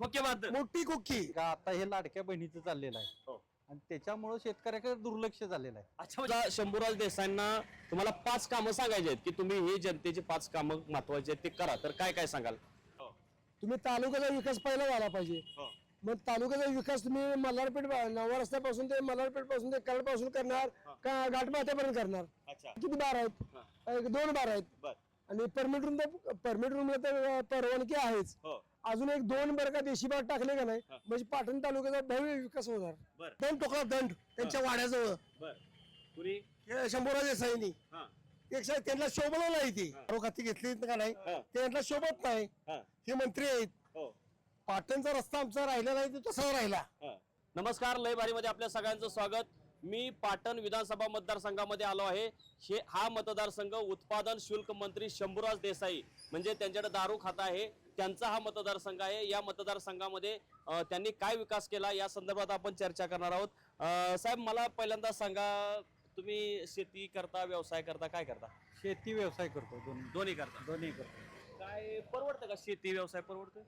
खोके बहादर मोठी कुक्की का आता हे लाडक्या बहिणीचं चाललेलं आहे. हो. आणि त्याच्यामुळे शेतकऱ्याकडे दुर्लक्ष झालेलं आहे. अच्छा म्हणजे शंभूराज देसाईंना तुम्हाला पाच कामं सांगायचे आहेत की तुम्ही हे जनतेचे पाच कामं महत्त्वाचे आहेत ते करा. तर काय काय सांगाल? तुम्ही तालुक्याचा विकास पहिला झाला पाहिजे. मग तालुक्याचा विकास तुम्ही मल्हारपेठ नवा रस्त्यापासून ते मल्हारपेठपासून ते पासून करणार का घाटमाथ्यापर्यंत करणार? अच्छा. किती बार आहेत? एक दोन बार आहेत. आणि परमिट रूम तर परमिट रूमला तर परवानगी आहेच. हो. अजून एक दोन बर का देशी बाग टाकले का नाही म्हणजे पाटण तालुक्याचा भव्य विकास होणार. दंड टोकला दंड त्यांच्या वाड्याजवळ. बर. कुणी? हे शंभूराज देसाईंनी हा. पेक्षा त्यांना शोभलं नाही ती. खाती घेतली का नाही. त्यांना शोभत नाही. हा. हे मंत्री आहेत. हो. पाटणचा रस्ता आमचा राहिला नाही तो तसा राहिला. नमस्कार लय भारीमध्ये आपल्या सगळ्यांचं स्वागत. मी पाटण विधानसभा मतदारसंघामध्ये आलो आहे. हे हा मतदारसंघ उत्पादन शुल्क मंत्री शंभूराज देसाई म्हणजे त्यांच्याकडे दारू खाता आहे. त्यांचा हा मतदारसंघ आहे. या मतदारसंघामध्ये त्यांनी काय विकास केला या संदर्भात आपण चर्चा करणार आहोत. साहेब मला पहिल्यांदा सांगा तुम्ही शेती करता व्यवसाय करता काय करता? शेती व्यवसाय करतो दोन्ही. दोन्ही करता. दोन्ही करतो. काय परवडतं का शेती व्यवसाय परवडतं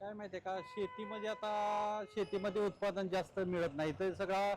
काय माहितीये का? शेतीमध्ये आता शेतीमध्ये उत्पादन जास्त मिळत नाही. तर सगळा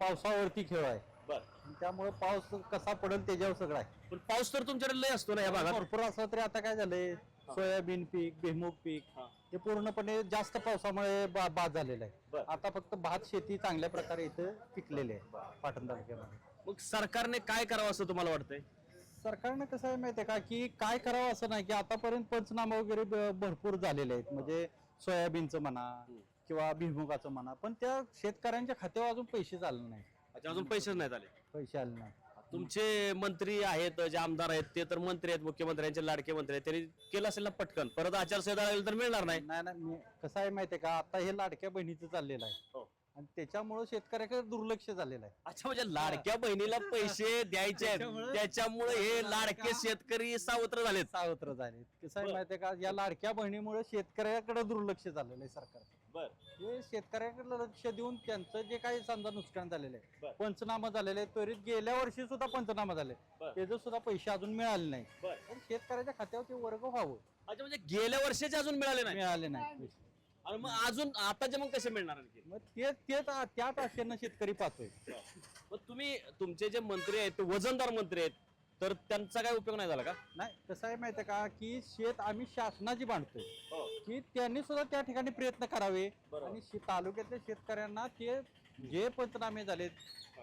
पावसावरती खेळ आहे. बर. आणि त्यामुळे पाऊस कसा पडेल त्याच्यावर सगळं आहे. पण पाऊस तर तुमच्याकडे लय असतो ना या भागात? भरपूर असलं तरी आता काय झालंय? सोयाबीन पीक भुईमुग पीक हा. हे पूर्णपणे जास्त पावसामुळे बा- बाद झालेलं बर. आहे आता फक्त भात शेती चांगल्या प्रकारे इथं पिकलेली आहे पाटण तालुक्यामध्ये. मग सरकारने काय करावं असं तुम्हाला वाटतंय? सरकारनं कसं आहे माहितीये का? की काय करावं असं नाही की आतापर्यंत पंचनामा वगैरे ब- भरपूर झालेले आहेत. म्हणजे सोयाबीनचं म्हणा किंवा भिमुगाचं म्हणा. पण त्या शेतकऱ्यांच्या खात्यावर अजून पैसे आले नाही अच्छा अजून पैसेच नाहीत आले. पैसे आले नाही तुमचे मंत्री आहेत जे आमदार आहेत ते तर मंत्री आहेत मुख्यमंत्र्यांचे लाडके मंत्री आहेत त्यांनी केलं असेल ना पटकन. परत आचारसंहिता लागली तर मिळणार नाही. नाही नाही मी- कसं आहे माहितीये का? आता हे लाडक्या बहिणीचं चाललेलं आहे. आणि त्याच्यामुळे शेतकऱ्याकडे दुर्लक्ष झालेलं आहे. अच्छा म्हणजे लाडक्या बहिणीला पैसे द्यायचे आहेत. त्याच्यामुळे हे लाडके शेतकरी सावत्र झालेत. सावत्र झाले कसं आहे बरं. माहितीये का? या लाडक्या बहिणीमुळे शेतकऱ्याकडे दुर्लक्ष झालेलं आहे सरकारचं बर. हे शेतकऱ्याकडे लक्ष देऊन त्यांचं जे काही समजा नुकसान झालेलं बर. आहे पंचनामा झालेले आहे त्वरित गेल्या वर्षी सुद्धा पंचनामा झाले बर. त्याचे सुद्धा पैसे अजून मिळाले नाही. बर. पण शेतकऱ्याच्या खात्यावर ते वर्ग व्हावं. अच्छा म्हणजे गेल्या वर्षाचे अजून मिळाले नाही? मिळाले नाही पैसे. आणि मग अजून आताचे मग कसे मिळणार आणखी? मग ते तेच त्याच आशेनं शेतकरी पाहतोय. मग तुम्ही तुमचे जे मंत्री आहेत ते वजनदार मंत्री आहेत तर त्यांचा काय उपयोग नाही झाला का? नाही कसं आहे माहितीये का की शेत आम्ही शासनाची बांधतोय. हो. की त्यांनी सुद्धा त्या ठिकाणी प्रयत्न करावे. बरोबर. आणि शे- तालुक्यातल्या शेतकऱ्यांना ते जे पंचनामे झालेत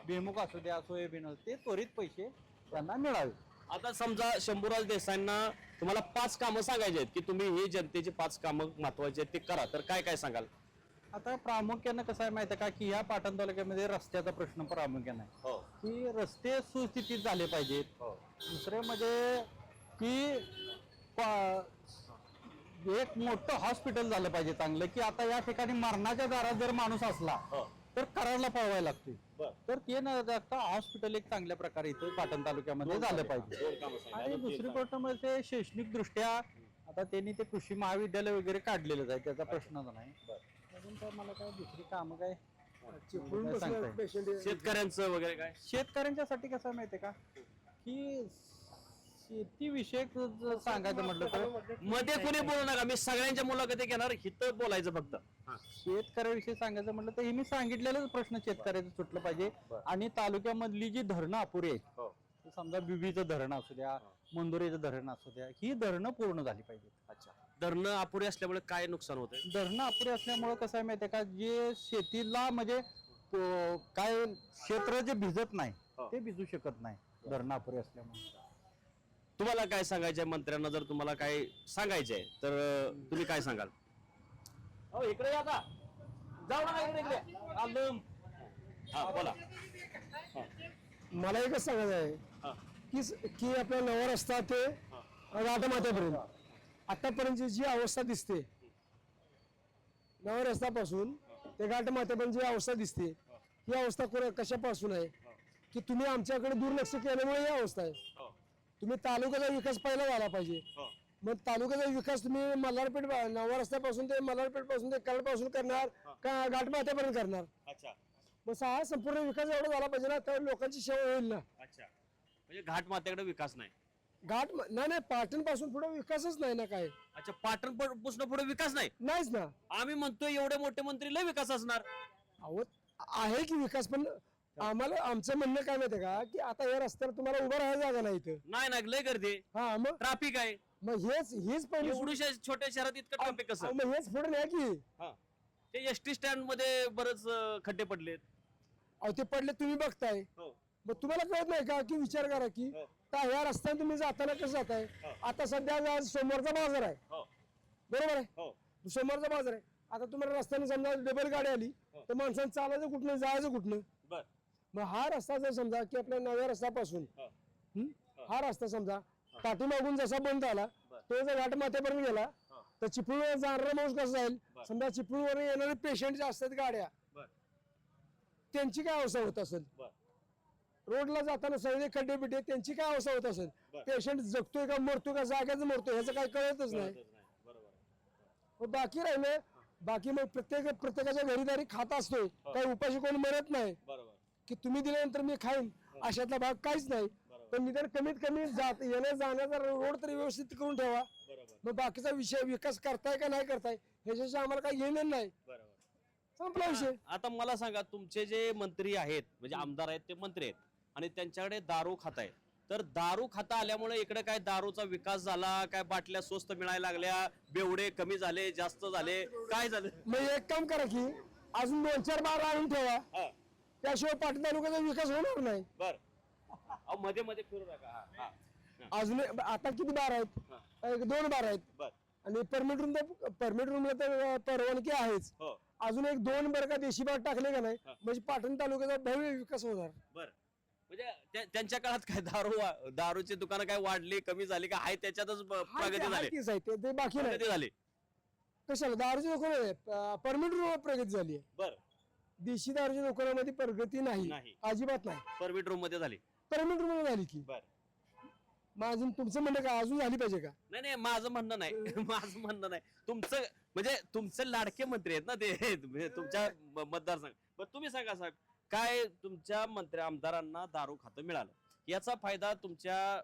बेमुख असू द्या सोयाबीन असू ते त्वरित पैसे त्यांना मिळावे. आता समजा शंभूराज देसाईंना तुम्हाला पाच कामं सांगायचे आहेत की तुम्ही हे जनतेचे पाच कामं महत्त्वाचे आहेत ते करा. तर काय काय सांगाल? आता प्रामुख्यानं कसं आहे माहिती आहे का की ह्या पाटण तालुक्यामध्ये रस्त्याचा प्रश्न प्रामुख्यानं आहे. हो. की रस्ते सुस्थितीत झाले पाहिजेत. दुसरे म्हणजे की पा- एक मोठं हॉस्पिटल झालं पाहिजे चांगलं की आता या ठिकाणी मरणाच्या दारात जर माणूस असला हो. तर करायला पळवायला लागतोय. तर ते न जाता हॉस्पिटल एक चांगल्या प्रकारे इथं पाटण तालुक्यामध्ये झालं पाहिजे. आणि दुसरी. गोष्ट म्हणजे शैक्षणिक दृष्ट्या आता त्यांनी ते कृषी महाविद्यालय वगैरे काढलेलंच आहे त्याचा प्रश्नच नाही. अजून काय मला काय दुसरी कामं काय? चिपळूण शेतकऱ्यांचं वगैरे काय? शेतकऱ्यांच्यासाठी कसं आहे माहितीये का? की शेती विषयक जर सांगायचं म्हटलं तर मध्ये कोणी बोलू नका. मी सगळ्यांच्या मुलाखती घेणार हिथं बोलायचं फक्त. शेतकऱ्याविषयी सांगायचं म्हटलं तर हे मी सांगितलेलंच प्रश्न शेतकऱ्याचं सुटलं पाहिजे. आणि तालुक्यामधली जी धरणं अपुरी आहेत तर समजा बिबीचं धरण असू द्या मंदुरेचं धरण असू द्या ही धरणं पूर्ण झाली पाहिजेत. अच्छा. धरणं अपुरी असल्यामुळे काय नुकसान होतंय? धरणं अपुरी असल्यामुळे कसं आहे माहितीये का जे शेतीला म्हणजे अं, काय क्षेत्र जे भिजत नाही ते भिजू शकत नाही धरणं अपुरी असल्यामुळे. तुम्हाला काय सांगायचंय? मंत्र्यांना जर तुम्हाला काय सांगायचंय तर तुम्ही काय सांगाल? हो इकडे या का जाऊ नका इकडे इकडे. आलं हा बोला. मला एकच सांगायचं आहे हा. की की आपला नवा रस्ता ते घाटमाथ्यापर्यंत आतापर्यंतची जी अवस्था दिसते नवा रस्त्यापासून ते घाटमाथ्यापर्यंत जी अवस्था दिसते ही अवस्था कोण- कशापासून आहे? की तुम्ही आमच्याकडे दुर्लक्ष केल्यामुळे ही अवस्था आहे. हो. तुम्ही तालुक्याचा विकास पहिला झाला पाहिजे. मग तालुक्याचा विकास तुम्ही मल्हारपेठ नवा रस्त्यापासून ते मल्हारपेठपासून ते कराडपासून करणार का घाटमाथ्यापर्यंत करणार? मग हा संपूर्ण विकास एवढा झाला पाहिजे ना तर लोकांची सेवा होईल ना. अच्छा. म्हणजे घाट मात्याकडे विकास नाही. घाट नाही नाही पाटणपासून पुढे विकासच नाही ना काय. अच्छा पाटणपासून पुढे विकास नाही? नाहीच ना. आम्ही म्हणतोय एवढे मोठे मंत्री लय विकास असणार. अहो आहे की विकास पण आम्हाला आमचं म्हणणं काय माहितीये का? की आता या रस्त्यावर तुम्हाला उभं राहायला जागा नाही इथं. नाही ना लय गर्दी हा मग? ट्रॅफिक आहे. मग हेच हेच पहिले छोट्या शहरात इतकं ट्रॅफिक कसं? मग हेच पुढे नाही की. हा. ते एस टी स्टँडमध्ये बरेच अं, खड्डे पडलेत. अहो ते पडले तुम्ही बघताय. हो. मग तुम्हाला कळत नाही का? की विचार करा की हो. का ह्या रस्त्याने तुम्ही जाताना कसं जाताय? हो. आता सध्या आज सोमवारचा बाजार आहे. बरोबर आहे? सोमवारचा बाजार आहे. आता तुम्हाला रस्त्याने समजा डबल गाडी आली. तर माणसानं चालायचं कुठनं जायचं कुठनं? बर. मग हा रस्ता जर समजा की आपल्या नव्या रस्त्यापासून हो. हं? हा रस्ता समजा पाठीमागून जसा बंद आला. तो जर घाट माथ्यापर्यंत गेला हो. तर चिपळूण जाणारा माणूस कसा जाईल. समजा चिपळूणवर येणारे पेशंट जे असतात गाड्या बर त्यांची काय अवस्था होत असेल बर रोडला जाताना सगळे खड्डे बिड्डे त्यांची काय अवस्था होत असेल बर. पेशंट जगतोय का मरतोय का जाग्याच मरतोय ह्याचं काही कळतच नाही कळतच नाही. बरोबर आहे. मग बाकी राहिलं बाकी मग प्रत्येक प्रत्येकाच्या घरीदारी खात असतोय काही उपाशी कोण मरत नाही बरोबर की तुम्ही दिल्यानंतर मी खाईन. अशातला भाग काहीच नाही. पण निदान कमीत कमी जात येण्या जाण्याचा रोड तरी व्यवस्थित करून ठेवा. मग बाकीचा विषय विकास करताय का नाही करताय ह्याच्याशी आम्हाला काही घेणं नाही. संपला विषय. आता मला सांगा तुमचे जे मंत्री आहेत म्हणजे आमदार आहेत ते मंत्री आहेत आणि त्यांच्याकडे दारू खाता आहे तर दारू खाता आल्यामुळे इकडे काय दारूचा विकास झाला काय बाटल्या स्वस्त मिळायला लागल्या बेवडे कमी झाले जास्त झाले काय झालं? मग एक काम करा की अजून दोन चार बार आणून ठेवा. हा, त्याशिवाय पाटील तालुक्याचा विकास होणार नाही. बर. अहो, मध्ये मध्ये फिरू नका. हा, हा, हा, अजून आता किती बार आहेत? एक दोन बार आहेत. बर. आणि परमिट रूम तर परमिट रूमला तर अं, परवानगी आहेच. हो. अजून एक दोन बरं का देशी बाग टाकले का नाही? हा. म्हणजे पाटण तालुक्याचा भव्य विकास होणार. बर. म्हणजे त्या- त्यांच्या काळात काय दारू वा- दारूची दुकानं काय वाढली कमी झाली का? आहे त्याच्यातच ब- प्रगती झाली. तेच आहे. ते ते बाकी नाही. प्रगती झाली. कशाला? दारूची दुकान परमिट रूम प्रगती झाली आहे. बर. देशी दारूच्या दुकानामध्ये प्रगती नाही. नाही. अजिबात नाही. परमिट रूममध्ये झाली. परमिट रूम झाली की. बर. अजून तुमचं म्हणणं का अजून झाली पाहिजे का? नाही नाही माझं म्हणणं नाही. माझं म्हणणं नाही. तुमचं म्हणजे तुमचे लाडके मंत्री आहेत ना ते? म्हणजे तुमच्या म- मतदारसंघ. पण तुम्ही सांगा साहेब काय तुमच्या मंत्री आमदारांना दारू खातं मिळालं? याचा फायदा तुमच्या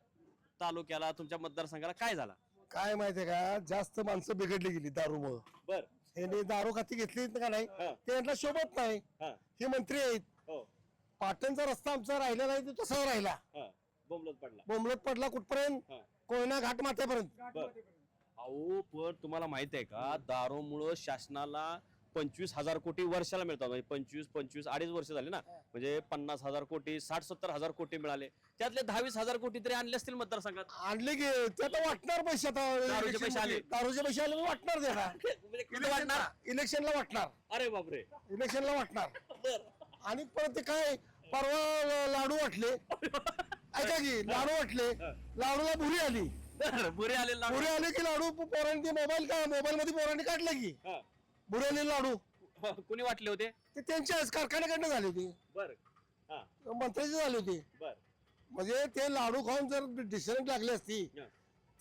तालुक्याला तुमच्या मतदारसंघाला काय झाला? काय माहितीये का? जास्त माणसं बिघडली गेली दारूमुळं. बर. ह्याने दारू खाती घेतली का नाही. ते यांना शोभत नाही. हा. हे मंत्री आहेत. हो. पाटणचा रस्ता आमचा राहिला नाही तो तसा राहिला. बोंबलत पडला. बोंबलत पडला कुठपर्यंत. कोयना घाट माथ्यापर्यंत. अहो पण तुम्हाला माहीत आहे का? दारूमुळं शासनाला पंचवीस हजार कोटी वर्षाला मिळतात. म्हणजे पंचवीस पंचवीस अडीच वर्ष झाले ना. म्हणजे पन्नास हजार कोटी साठ सत्तर हजार कोटी मिळाले. त्यातले दहावीस हजार कोटी तरी आणले असतील मतदारसंघात. आणले की ते आता वाटणार पैसे आता दारूचे पैसे आले. दारूचे पैसे आले तर वाटणार त्याला म्हणजे वाटणार? इलेक्शनला वाटणार. अरे बापरे. इलेक्शनला वाटणार. आणि परत ते काय परवा ल- लाडू वाटले. ऐका की लाडू वाटले. लाडूला भुरी आली. बुरे आले लाडू. भुरी आले की लाडू पोरांनी मोबाईल का मोबाईल मध्ये पोरांनी काढले की. हा. बुरेले लाडू. कुणी वाटले होते? ते त्यांच्याच कारखान्याकडनं झाले होते. बर. हा. मंत्र्याचे झाले होते. बर. म्हणजे ते लाडू खाऊन जर डिसिजन लागली असती हा.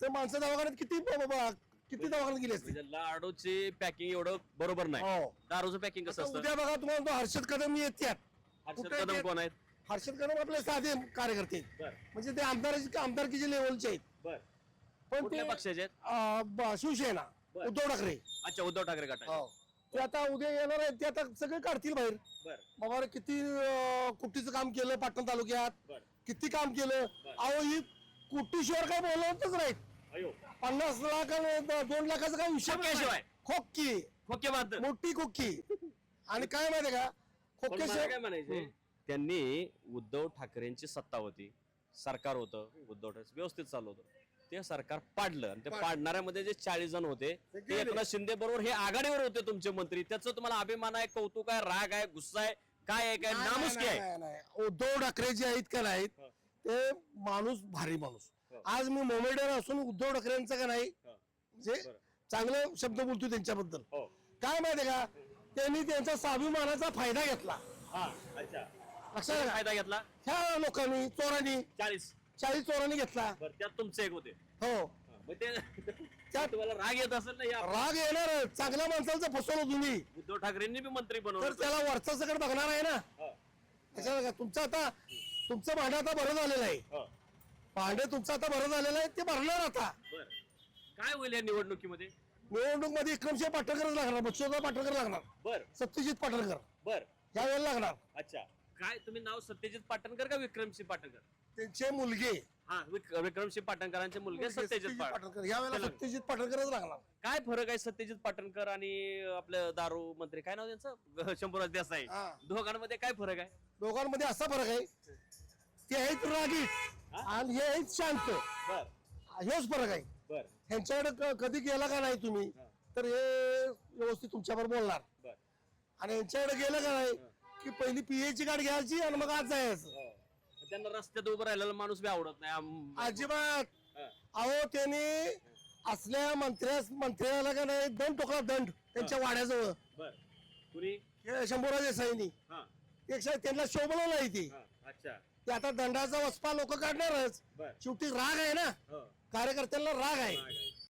तर माणसं दवाखान्यात किती ब- ब- ब- किती दवाखान्यात गेली असती? म्हणजे लाडूची पॅकिंग एवढं बरोबर नाही. हो. दारूचं पॅकिंग कसं असतं? उद्या बघा तुम्हाला तो हर्षद कदम येतात हर्षद कुठे कदम कोण आहेत? हर्षद कदम आपले साधे कार्यकर्ते आहेत. बर. म्हणजे ते आमदार आमदारकीचे लेवलचे आहेत. बर. पण ते पक्षाचे आहेत? अं, ब- शिवसेना बर. उद्धव ठाकरे. अच्छा उद्धव ठाकरे गट हो. ते आता उद्या येणार आहेत ते आता सगळे काढतील बाहेर. बर. बाबा रे किती अं, कुट्टीचं काम केलं पाटण तालुक्यात? बर. किती काम केलं? अहो ही कुट्टीशिवाय काय बोलतच नाहीत. अयो. पन्नास लाख आणि द- दोन लाखाचा काय विषय खोक्याशिवाय. खोक्की. खोके बाद मोठी खोक्की. आणि काय माहितीये का? काय खोक्याशिवाय म्हणायचे? त्यांनी उद्धव ठाकरेंची सत्ता होती. सरकार होतं उद्धव ठाकरे व्यवस्थित चालू होतं. ते सरकार पाडलं. आणि ते पाडणाऱ्यामध्ये जे चाळीस जण होते ते एकनाथ शिंदे बरोबर हे आघाडीवर होते तुमचे मंत्री. त्याचं तुम्हाला अभिमान आहे कौतुक आहे राग आहे गुस्सा आहे काय आहे काय नामुष्की आहे. नाही, नाही. उद्धव ठाकरे जे आहेत का नाहीत. ते माणूस भारी माणूस. आज मी मोमेडर असून उद्धव ठाकरेंचं का नाही बरं. चांगलं शब्द बोलतो त्यांच्याबद्दल. हो. काय माहितीये का त्यांनी त्यांचा स्वाभिमानाचा फायदा घेतला. हा अच्छा. लक्षात आलं का? फायदा घेतला? ह्या लोकांनी चोरांनी चाळीस. चाळीस चोरांनी घेतला. बरं त्यात तुमचे एक होते. हो. हा, मग ते त्यात तुम्हाला राग येत असेल ना या राग येणार चांगल्या माणसाचं फसवलं तुम्ही. उद्धव ठाकरेंनी बी मंत्री तर बनवलं त्याला वरचा सगळं बघणार आहे ना. हा, का तुमचं आता तुमचं भांडं आता बरं झालेलं आहे. हा. भांडे तुमचं आता भरत झालेलं आहे ते भरणार आता. बर. काय होईल या निवडणुकीमध्ये? निवडणूकमध्ये विक्रमसिंह पाटणकरच लागणार बच्चोदा पाटणकर लागणार. बर. सत्यजित पाटणकर. बर. या वेळेला लागणार. अच्छा. काय तुम्ही नाव सत्यजित पाटणकर का विक्रमसिंह पाटणकर? त्यांचे मुलगे. हा विक- विक्रमसिंह पाटणकरांचे मुलगे सत्यजित पाटणकर पाटणकर. या वेळेला सत्यजित पाटणकरच लागणार काय फरक आहे सत्यजित पाटणकर आणि आपलं दारू मंत्री? काय नाव त्यांचं? शंभूराज देसाई. हा. दोघांमध्ये काय फरक आहे? दोघांमध्ये असा फरक आहे ते आहेत रागीट आणि हे आहेत शांत. बर. हेच फरक आहे. बर. ह्यांच्याकडे क- कधी गेला का नाही तुम्ही तर हे व्यवस्थित तुमच्याबरोबर बोलणार. बर. आणि यांच्याकडे गेलं का नाही की पहिली पीएची गाडी घ्यायची आणि मग आज जायचं. त्यांना रस्त्यात उभं राहिलेला माणूस बी आवडत नाही. आम- अजिबात. हा. अहो त्यांनी असल्या मंत्र्या मंत्र्याला का नाही दंड टोकला दंड त्यांच्या वाड्याजवळ. बर. कुणी? हे शंभूराज हा. पेक्षा त्यांना शोभलं नाही ती. हा. अच्छा. ते आता दंडाचा वसपा लोक काढणारच. बर. शेवटी राग आहे ना. हो. कार्यकर्त्यांना राग आहे.